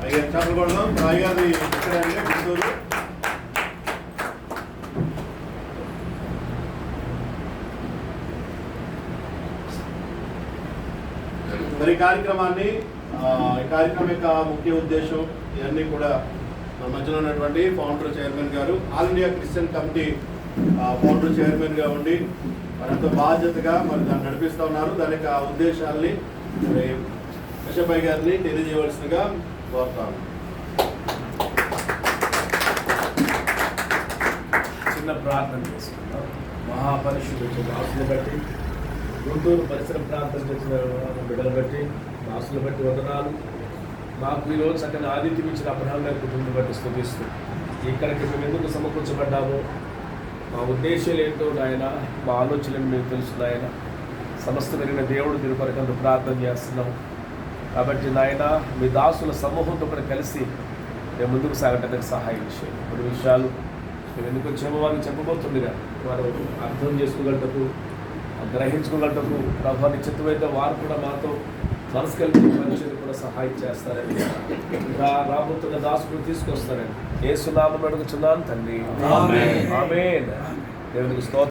అయ్యారు చెప్పకూడదు గుంటూరు. మరి ఈ కార్యక్రమాన్ని ఈ కార్యక్రమం యొక్క ముఖ్య ఉద్దేశం ఇవన్నీ కూడా మధ్యలో ఉన్నటువంటి ఫౌండర్ చైర్మన్ గారు ఆల్ ఇండియా క్రిస్టియన్ కమిటీ ఆ, ఫౌండర్ చైర్మన్గా ఉండి మరింత బాధ్యతగా మరి దాన్ని నడిపిస్తూ ఉన్నారు. దాని యొక్క ఉద్దేశాల్ని మరి కృష్ణపై గారిని తెలియజేయవలసిందిగా కోరుతాను. చిన్న ప్రార్థన చేసుకుందాం. మహాపరిశుద్ధి దాసులు బట్టి గుంటూరు పరిసర ప్రాంతం చేసిన బిడ్డలు బట్టి దాసులు బట్టి వదనాలు. మాకు ఈరోజు చక్కని ఆదిత్యం ఇచ్చిన అబ్రహాం గారి కుటుంబం బట్టి స్థుతిస్తూ ఇక్కడికి మేము ఎందుకు సమకూర్చబడ్డామో మా ఉద్దేశాలు ఏంటో నాయన మా ఆలోచనలు మీకు తెలుసు నాయన సమస్త జరిగిన దేవుడు మీరు ప్రార్థన చేస్తున్నాం. కాబట్టి నాయన మీ దాసుల సమూహంతో కూడా కలిసి మేము ముందుకు సాగటానికి సహాయం చేయండి. కొన్ని విషయాలు మేము ఎందుకు వచ్చామో వారికి చెప్పబోతుండగా. వారు అర్థం చేసుకోగలటకు గ్రహించుకోగలటకు ప్రభావ నిశ్చితమైతే వారు కూడా మాతో మనసు కలిపి మనుషులు కూడా సహాయం చేస్తారని. ఇంకా రాబోతున్న దాసుకుని తీసుకొస్తారని. ఏ సునామం అడుగుచున్నాను తండ్రి. ఆమేన్. దేవునికి స్తోత్రం.